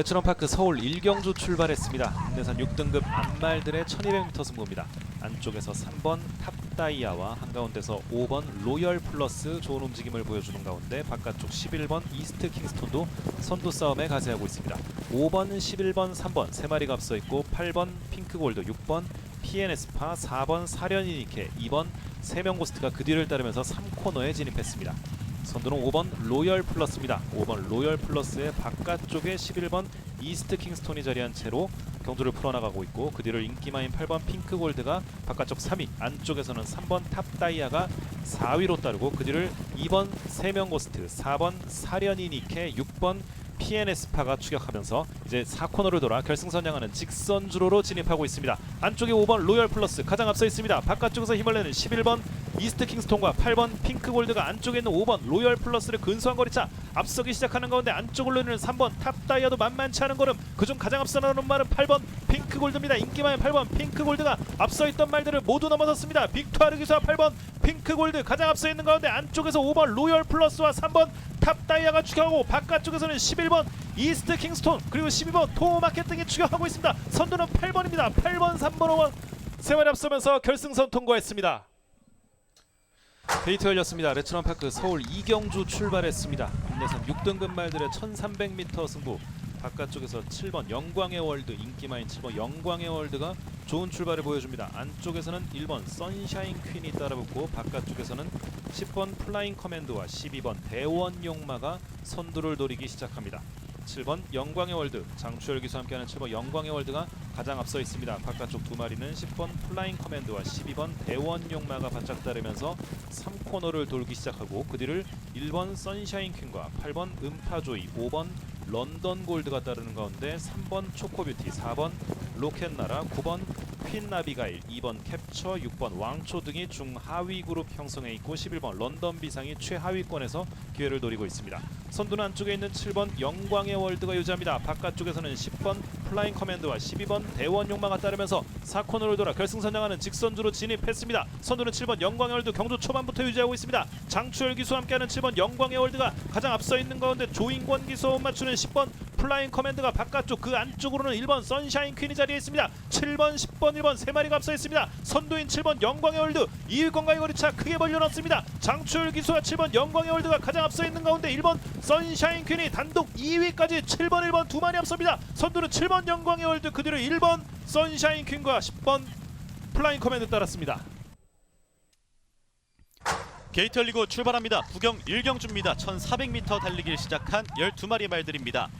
레츠런파크 서울 1경주 출발했습니다. 국내산 6등급 안말들의 1200m 승부입니다. 안쪽에서 3번 탑다이아와 한가운데서 5번 로열 플러스 좋은 움직임을 보여주는 가운데 바깥쪽 11번 이스트 킹스톤도 선두 싸움에 가세하고 있습니다. 5번, 11번, 3번 세 마리가 앞서 있고 8번 핑크골드, 6번 PNS파, 4번 사련이니케, 2번 세명고스트가 그 뒤를 따르면서 3코너에 진입했습니다. 선두는 5번 로열 플러스입니다. 5번 로열 플러스의 바깥쪽에 11번 이스트 킹스톤이 자리한 채로 경주를 풀어나가고 있고 그 뒤를 인기마인 8번 핑크골드가 바깥쪽 3위 안쪽에서는 3번 탑다이아가 4위로 따르고 그 뒤를 2번 세명고스트 4번 사련이 니케 6번 PNS파가 추격하면서 이제 4코너를 돌아 결승선 향하는 직선 주로로 진입하고 있습니다. 안쪽에 5번 로열 플러스 가장 앞서 있습니다. 바깥쪽에서 힘을 내는 11번 이스트 킹스톤과 8번 핑크골드가 안쪽에 있는 5번 로열 플러스를 근소한 거리차 앞서기 시작하는 가운데 안쪽으로 내는 3번 탑다이아도 만만치 않은 걸음 그중 가장 앞서 나오는 말은 8번 핑크골드입니다. 인기만의 8번 핑크골드가 앞서 있던 말들을 모두 넘어섰습니다. 빅투아르 기수와 8번 핑크골드 가장 앞서 있는 가운데 안쪽에서 5번 로열 플러스와 3번 탑다이아가 추격하고 바깥쪽에서는 11번 이스트 킹스톤 그리고 12번 토마켓 등이 추격하고 있습니다. 선두는 8번입니다. 8번, 3번, 5번 세월이 앞서면서 결승선 통과했습니다. 데이트 열렸습니다. 레츠런파크 서울 이경주 출발했습니다. 국내산 6등급 말들의 1300m 승부 바깥쪽에서 7번 영광의 월드 인기마인 7번 영광의 월드가 좋은 출발을 보여줍니다. 안쪽에서는 1번 선샤인 퀸이 따라붙고 바깥쪽에서는 10번 플라잉 커맨드와 12번 대원 용마가 선두를 노리기 시작합니다. 7번 영광의 월드 장추열 기수와 함께하는 7번 영광의 월드가 가장 앞서 있습니다. 바깥쪽 두 마리는 10번 플라잉 커맨드와 12번 대원 용마가 바짝 따르면서 3코너를 돌기 시작하고 그 뒤를 1번 선샤인 퀸과 8번 음파조이 5번 런던 골드가 따르는 가운데 3번 초코뷰티 4번 로켓나라 9번 퀸 나비가일 2번 캡처 6번 왕초 등이 중하위 그룹 형성해 있고 11번 런던 비상이 최하위권에서 기회를 노리고 있습니다. 선두는 안쪽에 있는 7번 영광의 월드가 유지합니다. 바깥쪽에서는 10번 플라잉 커맨드와 12번 대원 용마가 따르면서 4코너를 돌아 결승선 향하는 직선주로 진입했습니다. 선두는 7번 영광의 월드 경주 초반부터 유지하고 있습니다. 장추열 기수와 함께하는 7번 영광의 월드가 가장 앞서 있는 가운데 조인권 기수 맞추는 10번 플라잉 커맨드가 바깥쪽 그 안쪽으로는 1번 선샤인 퀸이 자리에 있습니다. 7번, 10번, 1번 세 마리가 앞서 있습니다. 선두인 7번 영광의 월드 2위권과의 거리차 크게 벌려놨습니다. 장추열 기수와 7번 영광의 월드가 가장 앞서 있는 가운데 1번 선샤인 퀸이 단독 2위까지 7번, 1번 두 마리 앞섭니다. 선두는 7번 영광의 월드 그 뒤로 1번 선샤인 퀸과 10번 플라잉 커맨드 따랐습니다. 게이트 열리고 출발합니다. 부경 1경주입니다. 1400m 달리기를 시작한 12마리 말들입니다.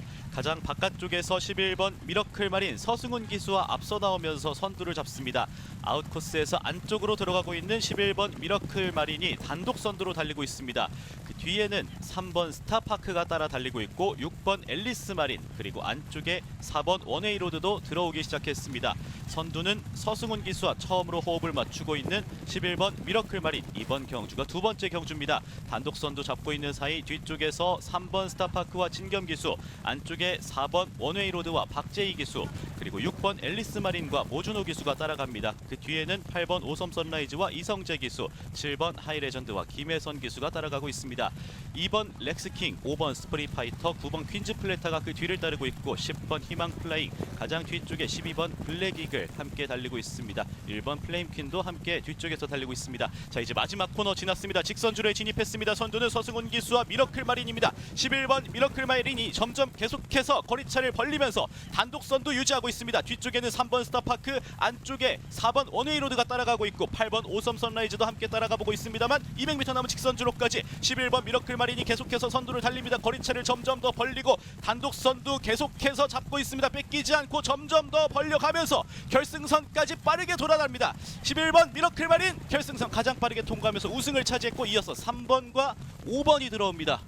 가장 바깥쪽에서 11번 미러클 마린 서승훈 기수와 앞서 나오면서 선두를 잡습니다. 아웃코스에서 안쪽으로 들어가고 있는 11번 미러클 마린이 단독 선두로 달리고 있습니다. 그 뒤에는 3번 스타파크가 따라 달리고 있고 6번 앨리스 마린 그리고 안쪽에 4번 원웨이 로드도 들어오기 시작했습니다. 선두는 서승훈 기수와 처음으로 호흡을 맞추고 있는 11번 미러클 마린 이번 경주가 두 번째 경주입니다. 단독 선두 잡고 있는 사이 뒤쪽에서 3번 스타파크와 진겸 기수 안쪽에 4번 원웨이 로드와 박재희 기수 그리고 6번 앨리스 마린과 모준호 기수가 따라갑니다. 그 뒤에는 8번 오섬 선라이즈와 이성재 기수 7번 하이레전드와 김혜선 기수가 따라가고 있습니다. 2번 렉스킹 5번 스프리 파이터 9번 퀸즈 플래타가 그 뒤를 따르고 있고 10번 희망 플라잉 가장 뒤쪽에 12번 블랙 이글 함께 달리고 있습니다. 1번 플레임 퀸도 함께 뒤쪽에서 달리고 있습니다. 자 이제 마지막 코너 지났습니다. 직선줄에 진입했습니다. 선두는 서승훈 기수와 미러클 마린입니다. 11번 미러클 마린이 점점 계속 해서 거리차를 벌리면서 단독 선두 유지하고 있습니다. 뒤쪽에는 3번 스타파크 안쪽에 4번 원웨이 로드가 따라가고 있고 8번 오섬 선라이즈도 함께 따라가 보고 있습니다만 200m 남은 직선 주로까지 11번 미러클 마린이 계속해서 선두를 달립니다. 거리차를 점점 더 벌리고 단독 선두 계속해서 잡고 있습니다. 뺏기지 않고 점점 더 벌려가면서 결승선까지 빠르게 돌아갑니다. 11번 미러클 마린 결승선 가장 빠르게 통과하면서 우승을 차지했고 이어서 3번과 5번이 들어옵니다.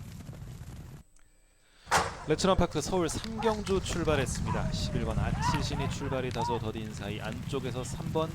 레츠런파크 서울 삼경주 출발했습니다. 11번 아치신이 출발이 다소 더딘 사이 안쪽에서 3번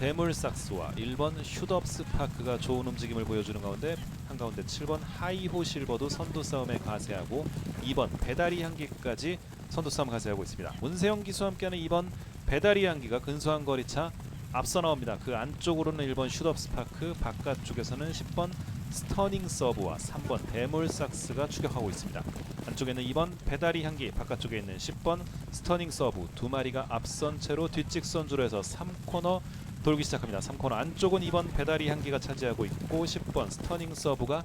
대물삭스와 1번 슈덥스 파크가 좋은 움직임을 보여주는 가운데 한가운데 7번 하이호 실버도 선두 싸움에 가세하고 2번 배다리 향기까지 선두 싸움 가세하고 있습니다. 문세영 기수와 함께하는 2번 배다리 향기가 근소한 거리차 앞서 나옵니다. 그 안쪽으로는 1번 슈덥스 파크, 바깥쪽에서는 10번 스터닝 서브와 3번 대물삭스가 추격하고 있습니다. 안쪽에는 2번 배다리 향기, 바깥쪽에 있는 10번 스터닝 서브 두 마리가 앞선 채로 뒷직선주로 해서 3코너 돌기 시작합니다. 3코너 안쪽은 2번 배다리 향기가 차지하고 있고 10번 스터닝 서브가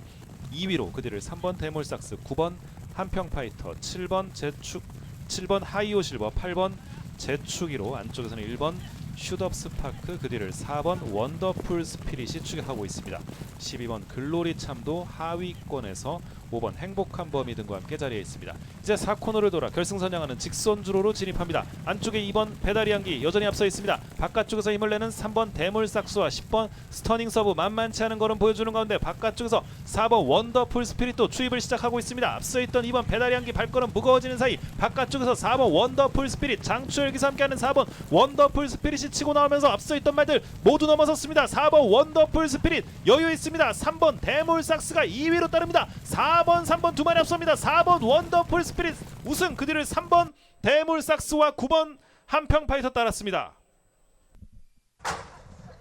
2위로 그 뒤를 3번 대물삭스, 9번 한평 파이터, 7번 제축, 7번 하이오 실버, 8번 제축이로 안쪽에서는 1번 슈덥 스파크 그 뒤를 4번 원더풀 스피릿이 추격하고 있습니다. 12번 글로리 참도 하위권에서 5번 행복한 범위 등과 함께 자리에 있습니다. 이제 4코너를 돌아 결승선 향하는 직선 주로로 진입합니다. 안쪽에 2번 배다리 향기 여전히 앞서 있습니다. 바깥쪽에서 힘을 내는 3번 대물삭수와 10번 스터닝 서브 만만치 않은 걸음 보여주는 가운데 바깥쪽에서 4번 원더풀 스피릿도 추입을 시작하고 있습니다. 앞서 있던 2번 배다리 향기 발걸음 무거워지는 사이 바깥쪽에서 4번 원더풀 스피릿 장추열 기사 함께하는 4번 원더풀 스피릿이 치고 나오면서 앞서 있던 말들 모두 넘어섰습니다. 4번 원더풀 스피릿 여유 있습니다. 3번 대물삭스가 2위로 따릅니다. 4번 3번 두 마리 앞섭니다. 4번 원더풀 스피릿 우승 그 뒤를 3번 대물삭스와 9번 한평 파이터 따랐습니다.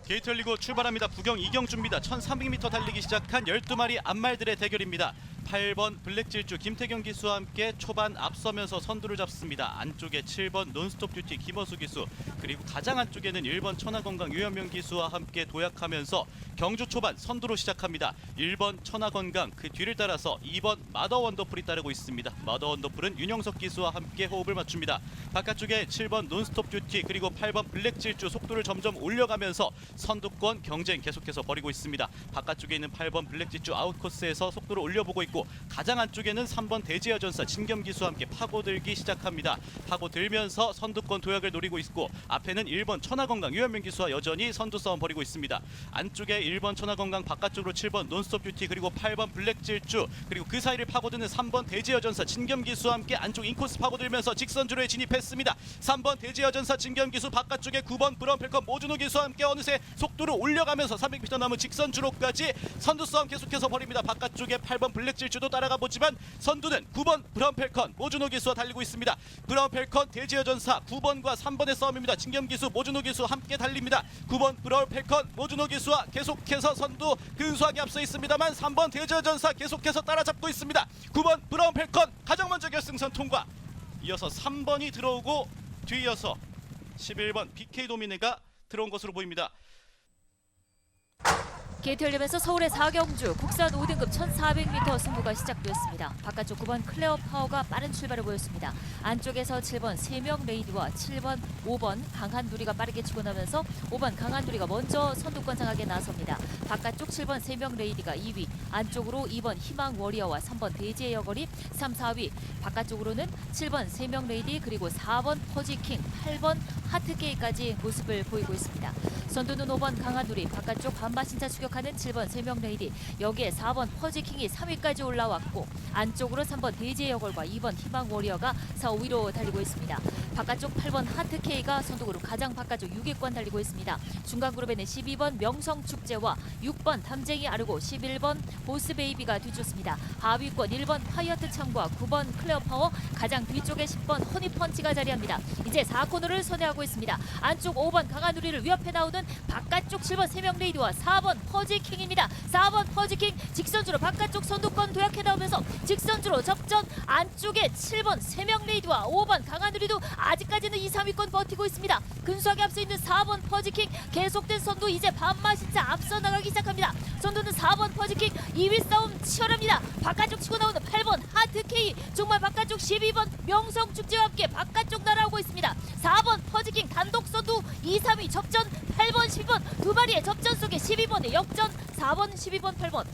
게이트 열리고 출발합니다. 부경 이경주입니다. 1300m 달리기 시작한 12마리 암말들의 대결입니다. 8번 블랙질주 김태경 기수와 함께 초반 앞서면서 선두를 잡습니다. 안쪽에 7번 논스톱 듀티 김어수 기수 그리고 가장 안쪽에는 1번 천하건강 유현명 기수와 함께 도약하면서 경주 초반 선두로 시작합니다. 1번 천하건강 그 뒤를 따라서 2번 마더 원더풀이 따르고 있습니다. 마더 원더풀은 윤영석 기수와 함께 호흡을 맞춥니다. 바깥쪽에 7번 논스톱 듀티 그리고 8번 블랙질주 속도를 점점 올려가면서 선두권 경쟁 계속해서 벌이고 있습니다. 바깥쪽에 있는 8번 블랙질주 아웃코스에서 속도를 올려보고 있고 가장 안쪽에는 3번 대지여 전사 진겸 기수와 함께 파고들기 시작합니다. 파고들면서 선두권 도약을 노리고 있고 앞에는 1번 천하건강 유현명 기수와 여전히 선두 싸움 벌이고 있습니다. 안쪽에 1번 천하건강 바깥쪽으로 7번 논스톱 뷰티 그리고 8번 블랙질주 그리고 그 사이를 파고드는 3번 대지여 전사 진겸 기수와 함께 안쪽 인코스 파고들면서 직선주로에 진입했습니다. 3번 대지여 전사 진겸 기수 바깥쪽에 9번 브라운 펠컨 모준호 기수와 함께 어느새 속도를 올려가면서 300m 남은 직선주로까지 선두 싸움 계속해서 벌입니다. 바깥쪽에 8번 블랙 질주도 따라가 보지만 선두는 9번 브라운 펠컨 모준호 기수와 달리고 있습니다. 브라운 펠컨 대지여 전사 9번과 3번의 싸움입니다. 진겸 기수 모준호 기수 함께 달립니다. 9번 브라운 펠컨 모준호 기수와 계속해서 선두 근소하게 앞서 있습니다만 3번 대지여 전사 계속해서 따라잡고 있습니다. 9번 브라운 펠컨 가장 먼저 결승선 통과. 이어서 3번이 들어오고 뒤이어서 11번 BK 도미네가 들어온 것으로 보입니다. 게이트 열리면서 서울의 4경주 국산 5등급 1400m 승부가 시작되었습니다. 바깥쪽 9번 클레어 파워가 빠른 출발을 보였습니다. 안쪽에서 7번 세명 레이디와 7번 5번 강한 누리가 빠르게 치고 나면서 5번 강한 누리가 먼저 선두권 장악에 나섭니다. 바깥쪽 7번 세명 레이디가 2위, 안쪽으로 2번 희망 워리어와 3번 대지의 여거리 3, 4위, 바깥쪽으로는 7번 세명 레이디 그리고 4번 퍼지킹, 8번 하트게이까지 모습을 보이고 있습니다. 선두는 5번 강한누리, 바깥쪽 반바신차 추격하는 7번 세명 레이디, 여기에 4번 퍼지킹이 3위까지 올라왔고 안쪽으로 3번 대지의 여걸과 2번 희망 워리어가 4, 5위로 달리고 있습니다. 바깥쪽 8번 하트케이가 선두그룹 가장 바깥쪽 6위권 달리고 있습니다. 중간 그룹에는 12번 명성축제와 6번 담쟁이 아르고 11번 보스베이비가 뒤쫓습니다. 하위권 1번 파이어트 참과 9번 클레어 파워 가장 뒤쪽에 10번 허니펀치가 자리합니다. 이제 4코너를 선회하고 있습니다. 안쪽 5번 강한누리를 위협해 나오는 바깥쪽 7번 세명 레이디와 4번 퍼지킹입니다. 4번 퍼지킹 직선주로 바깥쪽 선두권 도약해 나오면서 직선주로 접전 안쪽에 7번 세명 레이디와 5번 강한누리도 아직까지는 2, 3위권 버티고 있습니다. 근소하게 앞서 있는 4번 퍼지킹 계속된 선두 이제 반마신차 앞서 나가기 시작합니다. 선두는 4번 퍼지킹 2위 싸움 치열합니다. 바깥쪽 치고 나오는 8번 하트케이 정말 바깥쪽 12번 명성축제와 함께 바깥쪽 날아오고 있습니다. 4번 퍼지킹 단독 선두 2, 3위 접전 8번 12번 두 마리의 접전 속에 12번의 역전 4번 12번 8번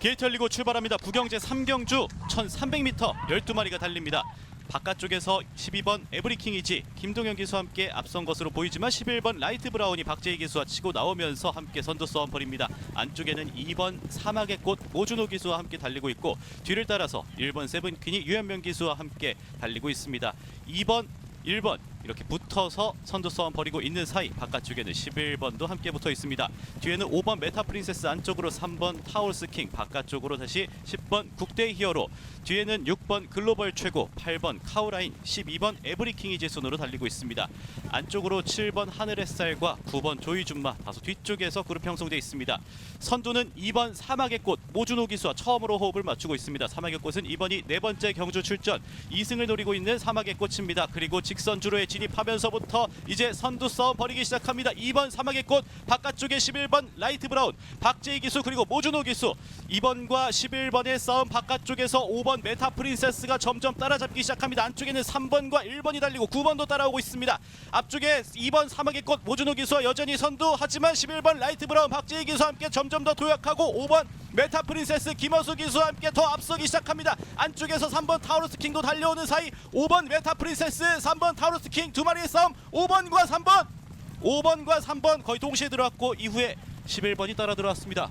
게이트 열리고 출발합니다. 부경제 3경주 1300m 12마리가 달립니다. 바깥쪽에서 12번 에브리킹이지 김동현 기수와 함께 앞선 것으로 보이지만 11번 라이트 브라운이 박재희 기수와 치고 나오면서 함께 선두 싸움 벌입니다. 안쪽에는 2번 사막의 꽃 오준호 기수와 함께 달리고 있고 뒤를 따라서 1번 세븐퀸이 유현명 기수와 함께 달리고 있습니다. 2번 1번 이렇게 붙어서 선두 싸움 벌이고 있는 사이 바깥쪽에는 11번도 함께 붙어 있습니다. 뒤에는 5번 메타 프린세스 안쪽으로 3번 타올스 킹 바깥쪽으로 다시 10번 국대 히어로 뒤에는 6번 글로벌 최고 8번 카우라인 12번 에브리킹이 제 손으로 달리고 있습니다. 안쪽으로 7번 하늘의 쌀과 9번 조이준마 다소 뒤쪽에서 그룹 형성돼 있습니다. 선두는 2번 사막의 꽃 모준호 기수와 처음으로 호흡을 맞추고 있습니다. 사막의 꽃은 이번이 네 번째 경주 출전 2승을 노리고 있는 사막의 꽃입니다. 그리고 직선 주로에 진 입하면서부터 이제 선두 싸움 벌이기 시작합니다. 2번 사막의 꽃 바깥쪽에 11번 라이트 브라운 박재희 기수 그리고 모준호 기수 2번과 11번의 싸움 바깥쪽에서 5번 메타 프린세스가 점점 따라잡기 시작합니다. 안쪽에는 3번과 1번이 달리고 9번도 따라오고 있습니다. 앞쪽에 2번 사막의 꽃 모준호 기수와 여전히 선두 하지만 11번 라이트 브라운 박재희 기수와 함께 점점 더 도약하고 5번 메타 프린세스 김어수 기수와 함께 더 앞서기 시작합니다. 안쪽에서 3번 타우루스 킹도 달려오는 사이 5번 메타 프린세스 3번 타우루스 킹두 마리의 싸움 5번과 3번 5번과 3번 거의 동시에 들어왔고 이후에 11번이 따라 들어왔습니다.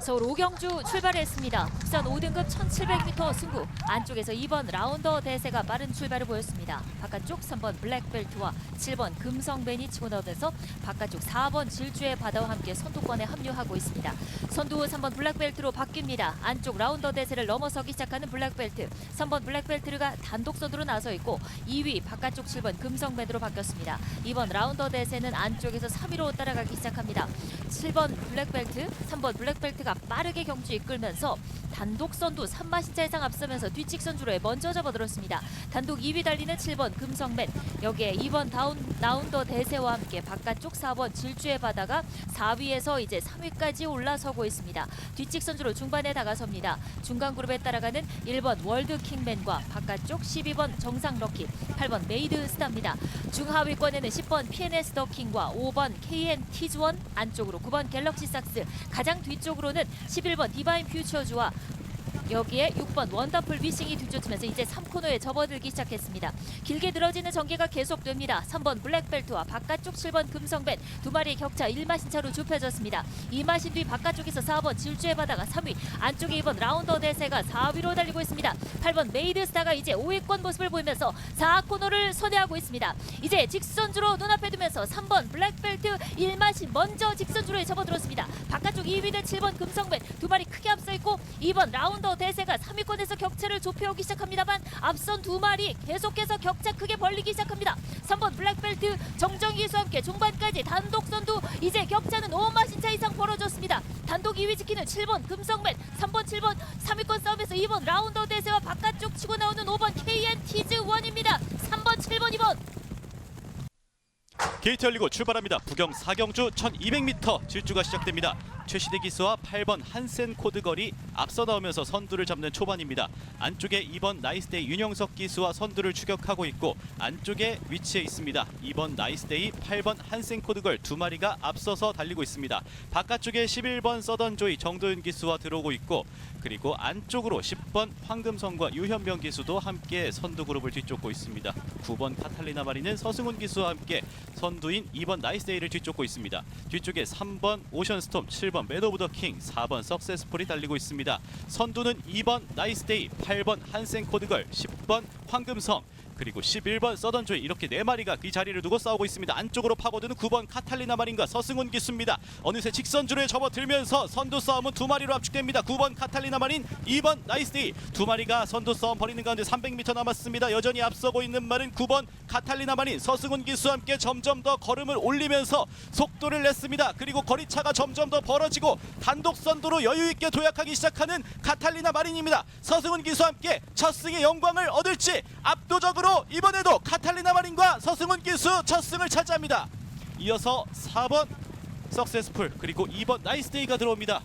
서울 오경주 출발했습니다. 국산 5등급 1700m 승부. 안쪽에서 2번 라운더 대세가 빠른 출발을 보였습니다. 바깥쪽 3번 블랙벨트와 7번 금성벤이 치고 나오면서 바깥쪽 4번 질주의 바다와 함께 선두권에 합류하고 있습니다. 선두 3번 블랙벨트로 바뀝니다. 안쪽 라운더 대세를 넘어서기 시작하는 블랙벨트. 3번 블랙벨트가 단독 선두로 나서 있고 2위 바깥쪽 7번 금성벤으로 바뀌었습니다. 2번 라운더 대세는 안쪽에서 3위로 따라가기 시작합니다. 7번 블랙벨트, 3번 블랙벨트가 빠르게 경주 이끌면서 단독 선두 3마신차 이상 앞서면서 뒤측 선주로에 먼저 접어들었습니다. 단독 2위 달리는 7번 금성맨 여기에 2번 다운 라운더 대세와 함께 바깥쪽 4번 질주의 바다가 4위에서 이제 3위까지 올라서고 있습니다. 뒤측 선주로 중반에 다가섭니다. 중간 그룹에 따라가는 1번 월드 킹맨과 바깥쪽 12번 정상 럭키, 8번 메이드 스타입니다. 중하위권에는 10번 PNS 더킹과 5번 KN 티즈원 안쪽으로 9번 갤럭시 삭스 가장 뒤쪽으로는 11번 디바인 퓨처즈와 여기에 6번 원더풀 위싱이 뒤쫓으면서 이제 3코너에 접어들기 시작했습니다. 길게 늘어지는 전개가 계속됩니다. 3번 블랙벨트와 바깥쪽 7번 금성벤 두 마리의 격차 1마신 차로 좁혀졌습니다. 2마신 뒤 바깥쪽에서 4번 질주의 바다가 3위 안쪽에 2번 라운더 대세가 4위로 달리고 있습니다. 8번 메이드스타가 이제 5위권 모습을 보이면서 4코너를 선회하고 있습니다. 이제 직선주로 눈앞에 두면서 3번 블랙벨트 1마신 먼저 직선주로에 접어들었습니다. 바깥쪽 2위 대 7번 금성벤 두 마리 크게 앞서 있고 2번 라운더 대세가 3위권에서 격차를 좁혀오기 시작합니다만 앞선 두 마리 계속해서 격차 크게 벌리기 시작합니다. 3번 블랙벨트 정정기수와 함께 중반까지 단독 선두 이제 격차는 5마신 차 이상 벌어졌습니다. 단독 2위 지키는 7번 금성맨 3번 7번 3위권 싸움에서 2번 라운더 대세와 바깥쪽 치고 나오는 5번 KN 티즈 원입니다. 3번 7번 2번 게이트 열리고 출발합니다. 부경 4경주 1200m 질주가 시작됩니다. 최시대 기수와 8번 한센 코드 거리 앞서 나오면서 선두를 잡는 초반입니다. 안쪽에 2번 나이스데이 윤영석 기수와 선두를 추격하고 있고 안쪽에 위치해 있습니다. 2번 나이스데이 8번 한센 코드 걸두 마리가 앞서서 달리고 있습니다. 바깥쪽에 11번 서던 조이 정도윤 기수와 들어오고 있고 그리고 안쪽으로 10번 황금성과 유현병 기수도 함께 선두 그룹을 뒤쫓고 있습니다. 9번 카탈리나 마리는 서승훈 기수와 함께 선 두인 2번 나이스데이를 뒤쫓고 있습니다. 뒤쪽에 3번 오션스톰, 7번 매드 오브 더 킹, 4번 석세스풀이 달리고 있습니다. 선두는 2번 나이스데이, 8번 한센 코드걸, 10번 황금성, 그리고 11번 서던조이 이렇게 네 마리가 이 자리를 두고 싸우고 있습니다. 안쪽으로 파고드는 9번 카탈리나 마린과 서승훈 기수입니다. 어느새 직선주로에 접어들면서 선두 싸움은 두 마리로 압축됩니다. 9번 카탈리나 마린, 2번 나이스데이 두 마리가 선두 싸움 벌이는 가운데 300m 남았습니다. 여전히 앞서고 있는 말은 9번 카탈리나 마린, 서승훈 기수와 함께 점점 더 걸음을 올리면서 속도를 냈습니다. 그리고 거리차가 점점 더 벌어지고 단독 선두로 여유 있게 도약하기 시작하는 카탈리나 마린입니다. 서승훈 기수와 함께 첫 승의 영광을 얻을지 압도적으 로 이번에도 카탈리나 마린과 서승훈 기수 첫 승을 차지합니다. 이어서 4번 석세스풀 그리고 2번 나이스데이가 들어옵니다.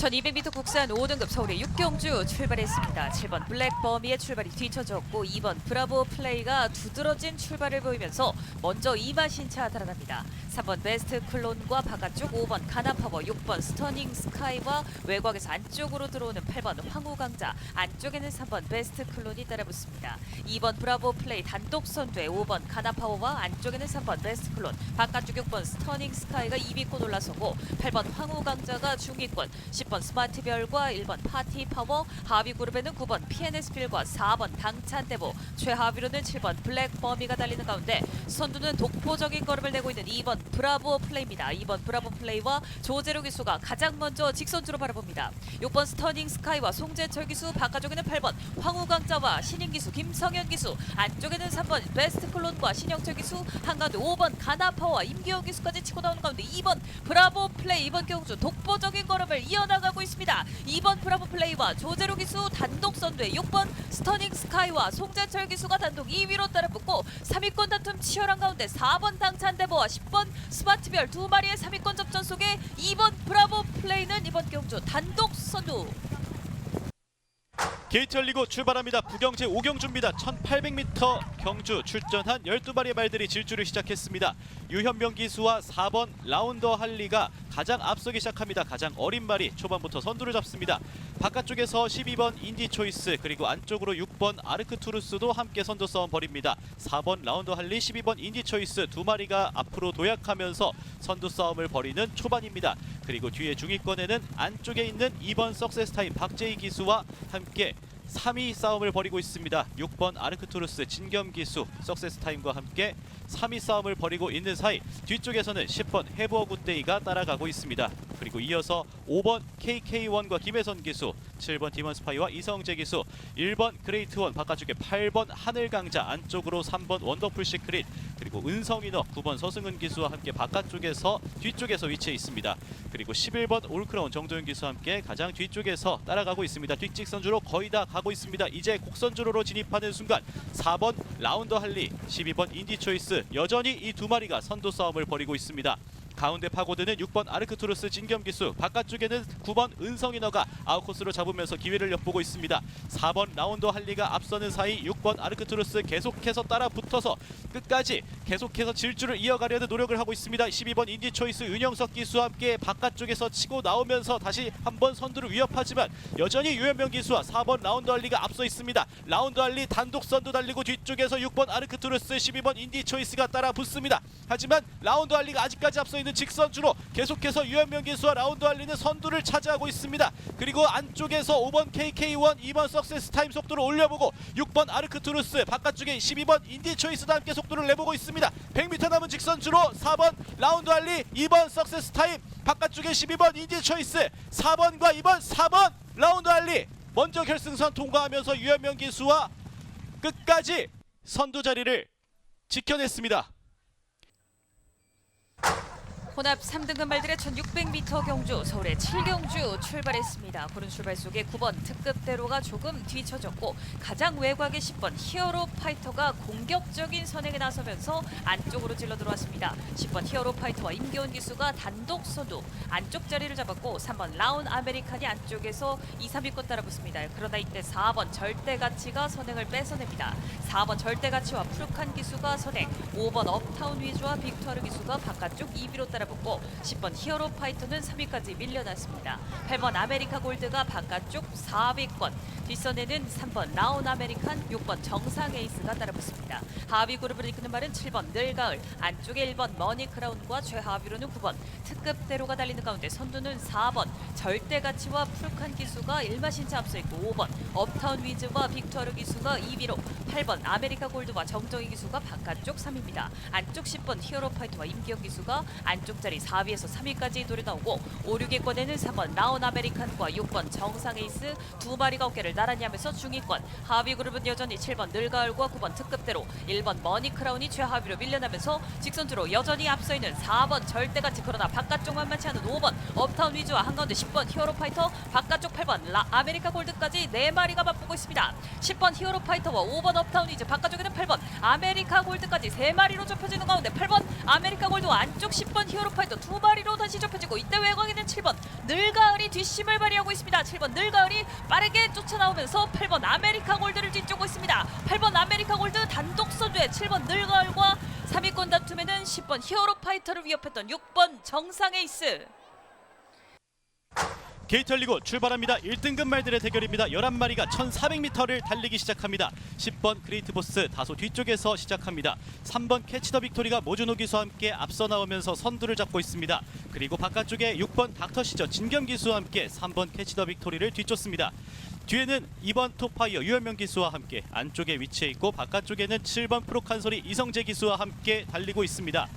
1200m 국산 5등급 서울의 육경주 출발했습니다. 7번 블랙버미의 출발이 뒤쳐졌고 2번 브라보 플레이가 두드러진 출발을 보이면서 먼저 이마신차 달아납니다. 3번 베스트 클론과 바깥쪽 5번 가나파워 6번 스터닝 스카이와 외곽에서 안쪽으로 들어오는 8번 황후강자 안쪽에는 3번 베스트 클론이 따라붙습니다. 2번 브라보 플레이 단독 선두에 5번 가나파워와 안쪽에는 3번 베스트 클론 바깥쪽 6번 스터닝 스카이가 2위권 올라서고 8번 황후강자가 중위권 10번 스마트별과 1번 파티 파워 하위 그룹에는 9번 PNS빌과 4번 당찬대보 최하위로는 7번 블랙 버미가 달리는 가운데 선두는 독보적인 걸음을 내고 있는 2번 브라보 플레이입니다. 2번 브라보 플레이와 조재로 기수가 가장 먼저 직선주로 바라봅니다. 6번 스터닝 스카이와 송재철 기수 바깥쪽에는 8번 황우강자와 신인 기수 김성현 기수 안쪽에는 3번 베스트 클론과 신영철 기수 한가운데 5번 가나파와 임기영 기수까지 치고 나오는 가운데 2번 브라보 플레이 이번 경주 독보적인 걸음을 이어나가 고 있습니다. 2번 브라보 플레이와 조재로 기수 단독 선두에 6번 스터닝 스카이와 송재철 기수가 단독 2위로 따라붙고 3위권 다툼 치열한 가운데 4번 당찬대보와 10번 스마트별 두 마리의 3위권 접전 속에 2번 브라보 플레이는 이번 경주 단독 선두 게이트 열리고 출발합니다. 부경제 5경주입니다. 1800m 경주 출전한 12마리의 말들이 질주를 시작했습니다. 유현명 기수와 4번 라운더 할리가 가장 앞서기 시작합니다. 가장 어린 말이 초반부터 선두를 잡습니다. 바깥쪽에서 12번 인디 초이스 그리고 안쪽으로 6번 아르크투루스도 함께 선두 싸움 벌입니다. 4번 라운더 할리 12번 인디 초이스 두 마리가 앞으로 도약하면서 선두 싸움을 벌이는 초반입니다. 그리고 뒤에 중위권에는 안쪽에 있는 2번 석세스 타임 박재희 기수와 함께 3위 싸움을 벌이고 있습니다. 6번 아르크투루스 진겸 기수 석세스 타임과 함께 3위 싸움을 벌이고 있는 사이 뒤쪽에서는 10번 해부어 굿데이가 따라가고 있습니다. 그리고 이어서 5번 KK1과 김혜선 기수, 7번 디먼 스파이와 이성재 기수, 1번 그레이트원 바깥쪽에 8번 하늘강자 안쪽으로 3번 원더풀 시크릿 그리고 은성인어 9번 서승은 기수와 함께 바깥쪽에서 뒤쪽에서 위치해 있습니다. 그리고 11번 올크라운 정도현 기수와 함께 가장 뒤쪽에서 따라가고 있습니다. 뒷직선주로 거의 다 가고 있습니다. 이제 곡선주로로 진입하는 순간 4번 라운더 할리, 12번 인디 초이스 여전히 이 두 마리가 선두 싸움을 벌이고 있습니다. 가운데 파고드는 6번 아르크투루스 진겸 기수. 바깥쪽에는 9번 은성인어가 아웃코스로 잡으면서 기회를 엿보고 있습니다. 4번 라운더 할리가 앞서는 사이 6번 아르크투루스 계속해서 따라 붙어서 끝까지 계속해서 질주를 이어가려는 노력을 하고 있습니다. 12번 인디 초이스 윤영석 기수와 함께 바깥쪽에서 치고 나오면서 다시 한번 선두를 위협하지만 여전히 유현명 기수와 4번 라운더 할리가 앞서 있습니다. 라운더 할리 단독 선두 달리고 뒤쪽에서 6번 아르크투루스 12번 인디 초이스가 따라 붙습니다. 하지만 라운드 할리가 아직까지 앞서 있는 직선주로 계속해서 유현명 기수와 라운드 할리는 선두를 차지하고 있습니다. 그리고 안쪽에서 5번 KK1, 2번 석세스 타임 속도를 올려보고 6번 아르크투루스 바깥쪽에 12번 인디 초이스도 함께 속도를 내보고 있습니다. 100m 남은 직선주로 4번 라운드 할리, 2번 석세스 타임 바깥쪽에 12번 인디 초이스 4번과 2번 4번 라운드 할리 먼저 결승선 통과하면서 유현명 기수와 끝까지 선두 자리를 지켜냈습니다. 혼합 3등급 말들의 1600m 경주 서울의 7경주 출발했습니다. 구른 출발 속에 9번 특급대로가 조금 뒤쳐졌고 가장 외곽의 10번 히어로 파이터가 공격적인 선행에 나서면서 안쪽으로 찔러 들어왔습니다. 10번 히어로 파이터와 임기훈 기수가 단독 선두 안쪽 자리를 잡았고 3번 라운 아메리칸이 안쪽에서 2, 3위권 따라붙습니다. 그러나 이때 4번 절대가치가 선행을 뺏어냅니다. 4번 절대가치와 푸르칸 기수가 선행 5번 업타운 위주와 빅터르 기수가 바깥쪽 2위로 따라 붙고 10번 히어로 파이터는 3위까지 밀려났습니다. 8번 아메리카 골드가 바깥쪽 4위권 뒷선에는 3번 라운 아메리칸 6번 정상 에이스가 따라붙습니다. 하위 그룹을 이끄는 말은 7번 늘가을 안쪽에 1번 머니 크라운과 최하위로는 9번 특급대로가 달리는 가운데 선두는 4번 절대 가치와 푸르칸 기수가 일마신차 앞서 있고 5번 업타운 위즈와 빅터르 기수가 2위로 8번 아메리카 골드와 정정희 기수가 바깥쪽 3위입니다. 안쪽 10번 히어로 파이터와 임기영 기수가 안쪽 자리 4위에서 3위까지 노려 나오고 5, 6위권에는 3번 라온 아메리칸과 6번 정상 에이스 두 마리가 어깨를 나란히 하면서 중위권 하위 그룹은 여전히 7번 늘가을과 9번 특급대로 1번 머니 크라운이 최하위로 밀려나면서 직선주로 여전히 앞서 있는 4번 절대같이 그러나 바깥쪽만 맞지 않은 5번 업타운 위주와 한가운데 10번 히어로 파이터 바깥쪽 8번 라 아메리카 골드까지 4마리가 맞붙고 있습니다. 10번 히어로 파이터와 5번 업타운 위주 바깥쪽에는 8번 아메리카 골드까지 3마리로 좁혀지는 가운데 8번 아메리카 골드와 안쪽 10번 히어로 파이터 2마리로 다시 좁혀지고 이때 외곽에는 7번 늘가을이 뒷심을 발휘하고 있습니다. 7번 늘가을이 빠르게 쫓아나오면서 8번 아메리카 골드를 뒤쫓고 있습니다. 8번 아메리카 골드 단독 선두에 7번 늘가을과 3위권 다툼에는 10번 히어로 파이터를 위협했던 6번 정상 에이스. 게이트 열리고 출발합니다. 1등급 말들의 대결입니다. 11마리가 1400m를 달리기 시작합니다. 10번 그레이트 보스 다소 뒤쪽에서 시작합니다. 3번 캐치 더 빅토리가 모주노 기수와 함께 앞서 나오면서 선두를 잡고 있습니다. 그리고 바깥쪽에 6번 닥터 시저 진겸 기수와 함께 3번 캐치 더 빅토리를 뒤쫓습니다. 뒤에는 2번 톱파이어 유현명 기수와 함께 안쪽에 위치해 있고 바깥쪽에는 7번 프로칸솔이 이성재 기수와 함께 달리고 있습니다.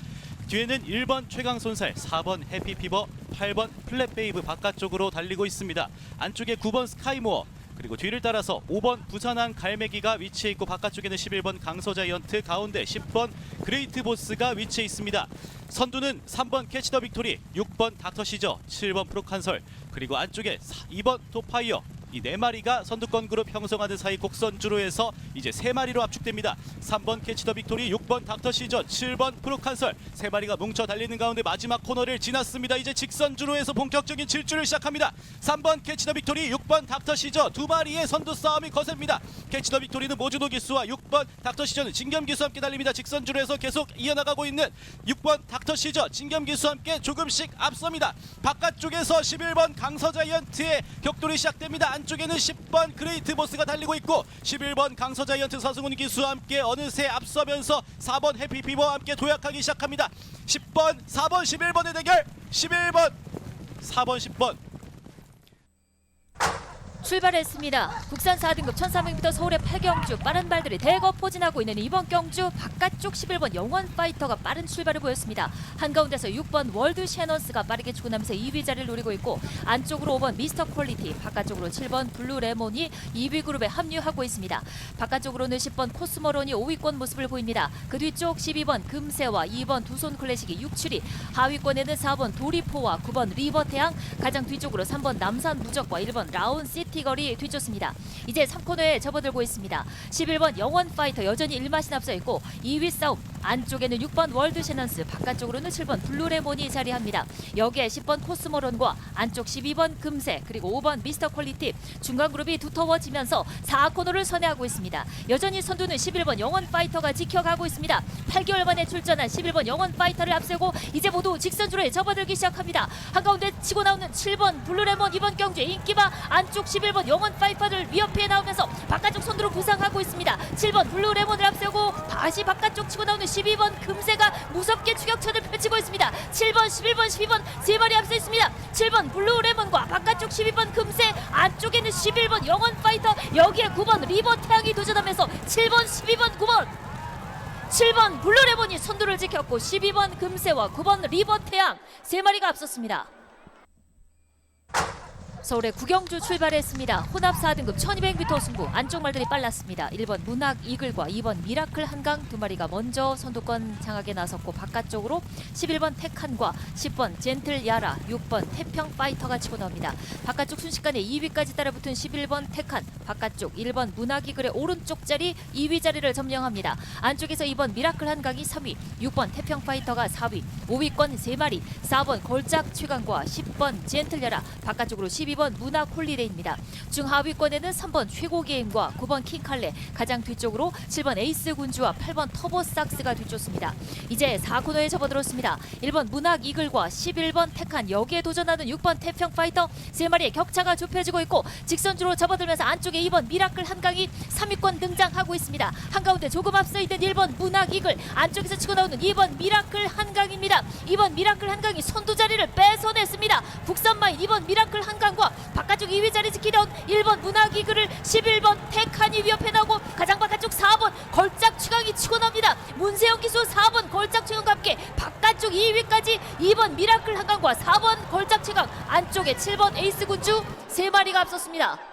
뒤에는 1번 최강손살, 4번 해피피버, 8번 플랫베이브 바깥쪽으로 달리고 있습니다. 안쪽에 9번 스카이모어, 그리고 뒤를 따라서 5번 부산항 갈매기가 위치해 있고 바깥쪽에는 11번 강서자이언트, 가운데 10번 그레이트 보스가 위치해 있습니다. 선두는 3번 캐치 더 빅토리, 6번 닥터 시저, 7번 프로칸설, 그리고 안쪽에 2번 토파이어, 이 네 마리가 선두권 그룹 형성하는 사이 곡선주로에서 이제 세 마리로 압축됩니다. 3번 캐치 더 빅토리, 6번 닥터 시저, 7번 프로칸설 세 마리가 뭉쳐 달리는 가운데 마지막 코너를 지났습니다. 이제 직선주로에서 본격적인 질주를 시작합니다. 3번 캐치 더 빅토리, 6번 닥터 시저 두 마리의 선두 싸움이 거셉니다. 캐치 더 빅토리는 모주노 기수와 6번 닥터 시저는 진겸 기수와 함께 달립니다. 직선주로에서 계속 이어나가고 있는 6번 닥터 시저, 진겸 기수와 함께 조금씩 앞섭니다. 바깥쪽에서 11번 강서 자이언트의 격돌이 시작됩니다. 안쪽에는 10번 그레이트 보스가 달리고 있고 11번 강서자이언트 서승훈 기수와 함께 어느새 앞서면서 4번 해피피버와 함께 도약하기 시작합니다. 10번, 4번, 11번의 대결 11번, 4번, 10번 출발했습니다. 국산 4등급 1300m 서울의 8경주 빠른 발들이 대거 포진하고 있는 이번 경주 바깥쪽 11번 영원 파이터가 빠른 출발을 보였습니다. 한가운데서 6번 월드 셰넌스가 빠르게 추근하면서 2위 자리를 노리고 있고 안쪽으로 5번 미스터 퀄리티 바깥쪽으로 7번 블루 레몬이 2위 그룹에 합류하고 있습니다. 바깥쪽으로는 10번 코스모론이 5위권 모습을 보입니다. 그 뒤쪽 12번 금세와 2번 두손 클래식이 6출이 하위권에는 4번 도리포와 9번 리버태양 가장 뒤쪽으로 3번 남산 무적과 1번 라운 시티 걸이 뒤쫓습니다. 이제 3코너에 접어들고 있습니다. 11번 영원 파이터 여전히 1마신 앞서 있고 2위 싸움 안쪽에는 6번 월드 셰넌스 바깥쪽으로는 7번 블루레몬이 자리합니다. 여기에 10번 코스모론과 안쪽 12번 금세 그리고 5번 미스터 퀄리티 중간 그룹이 두터워지면서 4코너를 선회하고 있습니다. 여전히 선두는 11번 영원 파이터가 지켜가고 있습니다. 8개월 만에 출전한 11번 영원 파이터를 앞세고 이제 모두 직선주로에 접어들기 시작합니다. 한가운데 치고 나오는 7번 블루레몬 이번 경주의 인기바 안쪽 11번 영원 파이터를 위협해 나오면서 바깥쪽 선두로 부상하고 있습니다. 7번 블루레몬을 앞세고 다시 바깥쪽 치고 나오는 12번 금세가 무섭게 추격전을 펼치고 있습니다. 7번, 11번, 12번 세 마리 앞서 있습니다. 7번 블루 레몬과 바깥쪽 12번 금세 안쪽에는 11번 영원 파이터 여기에 9번 리버 태양이 도전하면서 7번, 12번, 9번 7번 블루 레몬이 선두를 지켰고 12번 금세와 9번 리버 태양 세 마리가 앞섰습니다. 서울의 구경주 출발했습니다. 혼합 4등급 1200m 승부 안쪽 말들이 빨랐습니다. 1번 문학 이글과 2번 미라클 한강 두 마리가 먼저 선두권 장악에 나섰고 바깥쪽으로 11번 테칸과 10번 젠틀 야라 6번 태평 파이터가 치고 나옵니다. 바깥쪽 순식간에 2위까지 따라붙은 11번 테칸 바깥쪽 1번 문학 이글의 오른쪽 자리 2위 자리를 점령합니다. 안쪽에서 2번 미라클 한강이 3위 6번 태평 파이터가 4위 5위권 3마리 4번 걸작 최강과 10번 젠틀 야라 바깥쪽으로 12번 문화 콜리데이입니다. 중하위권에는 3번 최고 게임과 9번 킹칼레 가장 뒤쪽으로 7번 에이스 군주와 8번 터보 삭스가 뒤쫓습니다. 이제 4코너에 접어들었습니다. 1번 문학 이글과 11번 테칸 여기에 도전하는 6번 태평 파이터 세 마리의 격차가 좁혀지고 있고 직선주로 접어들면서 안쪽에 2번 미라클 한강이 3위권 등장하고 있습니다. 한가운데 조금 앞서 있는 1번 문학 이글 안쪽에서 치고 나오는 2번 미라클 한강입니다. 2번 미라클 한강이 선두 자리를 뺏어냈습니다. 국산마인 2번 미라클 한강과 바깥쪽 2위 자리 지키던 1번 문학 이글을 11번 테칸이 위협해 나오고 가장 바깥쪽 4번 걸작 추강이 치고 나옵니다. 문세영 기수 4번 걸작 추강과 함께 바깥쪽 2위까지 2번 미라클 한강과 4번 걸작 추강 안쪽에 7번 에이스 군주 세 마리가 앞섰습니다.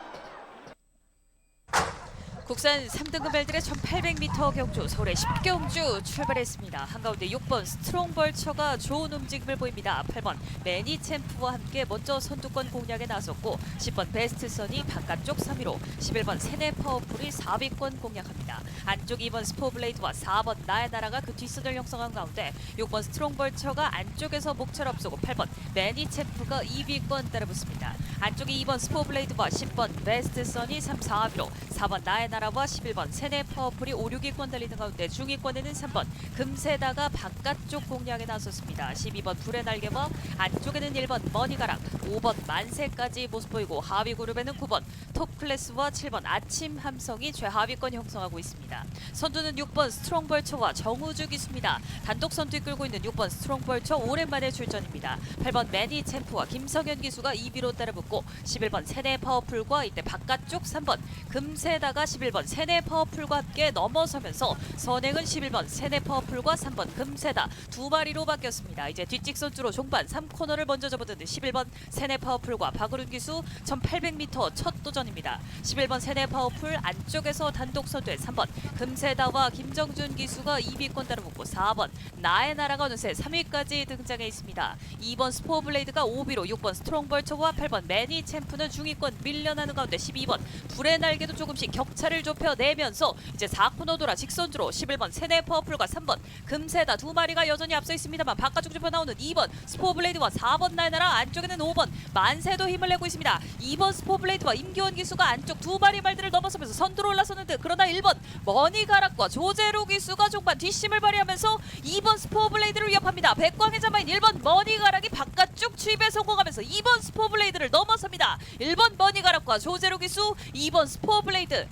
국산 3등급 벨들의 1800m 경주 서울의 10경주 출발했습니다. 한가운데 6번 스트롱 벌처가 좋은 움직임을 보입니다. 8번 매니 챔프와 함께 먼저 선두권 공략에 나섰고 10번 베스트 선이 바깥쪽 3위로 11번 세네 파워풀이 4위권 공략합니다. 안쪽 2번 스포블레이드와 4번 나의 나라가 그 뒷선을 형성한 가운데 6번 스트롱벌처가 안쪽에서 목차를 앞서고 8번 매니체프가 2위권 따라붙습니다. 안쪽에 2번 스포블레이드와 10번 베스트선이 3, 4위로 4번 나의 나라 와 11번 세네 파워풀이 5, 6위권 달리는 가운데 중위권에는 3번 금세다가 바깥쪽 공략에 나섰습니다. 12번 불의 날개와 안쪽에는 1번 머니가락, 5번 만세까지 모습 보이고 하위 그룹에는 9번 톱클래스와 7번 아침 함성이 최하위권 형성하고 있습니다. 선두는 6번 스트롱벌처와 정우주 기수입니다. 단독 선두 이끌고 있는 6번 스트롱벌처 오랜만에 출전입니다. 8번 매니 챔프와 김성현 기수가 2위로 따라붙고 11번 세네 파워풀과 이때 바깥쪽 3번 금세다가 11번 세네 파워풀과 함께 넘어서면서 선행은 11번 세네 파워풀과 3번 금세다 두 마리로 바뀌었습니다. 이제 뒷직선주로 종반 3코너를 먼저 접어드는 11번 세네 파워풀과 박으룬 기수 1800m 첫 도전입니다. 11번 세네 파워풀 안쪽에서 단독 선두에 3번 금세다와 김정준 기수가 2위권 따라붙고 4번 나의 나라가 어느새 3위까지 등장해 있습니다. 2번 스포블레이드가 5위로 6번 스트롱벌처와 8번 매니 챔프는 중위권 밀려나는 가운데 12번 불의 날개도 조금씩 격차를 좁혀내면서 이제 4코너 돌아 직선주로 11번 세네 파워풀과 3번 금세다 두 마리가 여전히 앞서 있습니다만 바깥쪽 좁혀 나오는 2번 스포블레이드와 4번 나의 나라 안쪽에는 5번 만세도 힘을 내고 있습니다. 2번 스포블레이드와 임기원 기수가 안쪽 두 마리 말들을 넘어서면서 선두로 올라섰는데 그러나 1번 머니가락과 조제로 기수가 종반 뒷심을 발휘하면서 2번 스포블레이드를 위협합니다. 백광의 자마인 1번 머니가락이 바깥쪽 추입에 성공하면서 2번 스포블레이드를 넘어섭니다. 1번 머니가락과 조제로 기수 2번 스포블레이드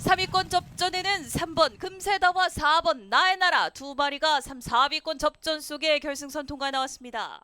3위권 접전에는 3번 금세다와 4번 나의 나라 두 마리가 3, 4위권 접전 속에 결승선 통과 나왔습니다.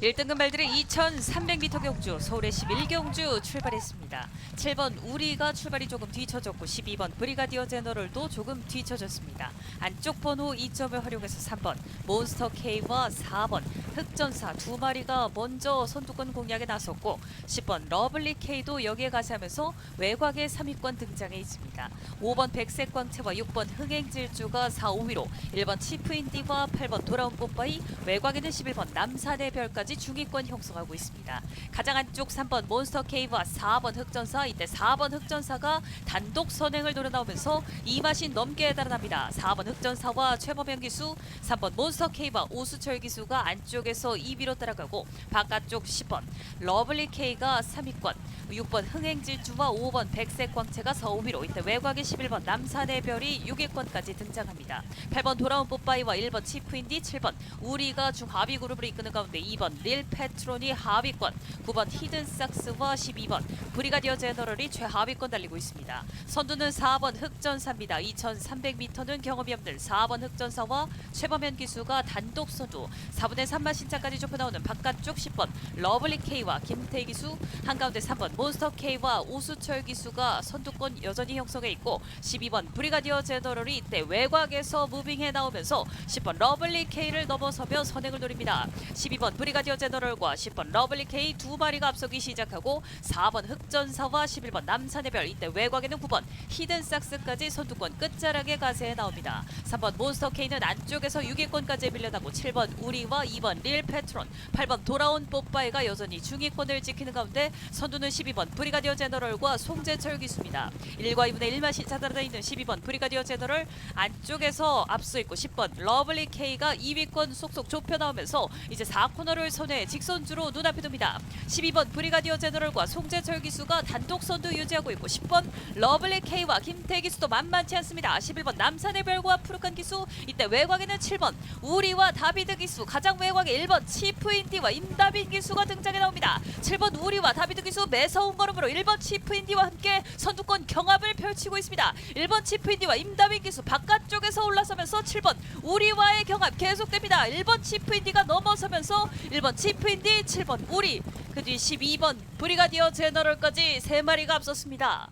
1등급 말들의 2300m 경주 서울의 11경주 출발했습니다. 7번 우리가 출발이 조금 뒤쳐졌고 12번 브리가디어 제너럴도 조금 뒤쳐졌습니다. 안쪽 번호 2점을 활용해서 3번 몬스터 K와 4번 흑전사 두 마리가 먼저 선두권 공략에 나섰고 10번 러블리 K도 여기에 가세하면서 외곽의 3위권 등장해 있습니다. 5번 백색 광채와 6번 흥행질주가 4, 5위로 1번 치프인디와 8번 돌아온 뽀빠이 외곽에는 11번 남산의 별까지 중위권 형성하고 있습니다. 가장 안쪽 3번 몬스터 K와 4번 흑전사 이때 4번 흑전사가 단독 선행을 노려 나오면서 이마신 넘게 달아납니다. 4번 흑전사와 최범현 기수 3번 몬스터 K와 오수철 기수가 안쪽에서 2위로 따라가고 바깥쪽 10번 러블리 K가 3위권 6번 흥행질주와 5번 백색 광채가 4, 5위로 이때 외곽의 11번 남산의 별이 6위권까지 등장합니다. 8번 돌아온 뽀빠이와 1번 치프인디 7번 우리가 중하위 그룹을 이끄는 가운데 2번 릴 페트론이 하위권 9번 히든삭스와 12번 브리가디어 제너럴이 최하위권 달리고 있습니다. 선두는 4번 흑전사입니다. 2300m는 경험이 없는 4번 흑전사와 최범현 기수가 단독 선두 4분의 3마 신차까지 좁혀 나오는 바깥쪽 10번 러블리 K와 김태희 기수 한가운데 3번 몬스터 K와 오수철 기수가 선두권 여전히 형성해 있고 12번 브리가디어 제너럴이 이때 외곽에서 무빙해 나오면서 10번 러블리 K를 넘어서며 선행을 노립니다. 12번 브리가디어 제너럴과 10번 러블리 K 두 마리가 앞서기 시작하고 4번 흑전사와 11번 남산의 별 이때 외곽에는 9번 히든삭스까지 선두권 끝자락에 가세해 나옵니다. 3번 몬스터 K는 안쪽에서 6위권까지 밀려나고 7번 우리와 2번 릴 페트론 8번 돌아온 뽀빠이가 여전히 중위권을 지키는 가운데 선두는 12번 브리가디어 제너럴과 송재철 기수입니다. 1과 2분의 1마시 차단되어 있는 12번 브리가디어 제너럴 안쪽에서 앞서 있고 10번 러블리 K가 2위권 속속 좁혀 나오면서 이제 4코너를 선회 직선주로 눈앞에 둡니다. 12번 브리가디어 제너럴과 송재철 기수가 단독 선두 유지하고 있고 10번 러블리 K와 김태 기수도 만만치 않습니다. 11번 남산의 별과 푸르칸 기수 이때 외곽에는 7번 우리와 다비드 기수 가장 외곽에 1번 치프인디와 임다빈 기수가 등장해 나옵니다. 7번 우리와 다비드 기수 매서운 걸음으로 1번 치프인디와 함께 선두권 경합을 펼치고 있습니다. 1번 치프인디와 임다빈 기수 바깥쪽에서 올라서면서 7번 우리와의 경합 계속됩니다. 1번 치프인디가 넘어서면서 1번 치프인디 7번 우리 그 뒤 12번 브리가디어 제너럴까지 세 마리가 앞섰습니다.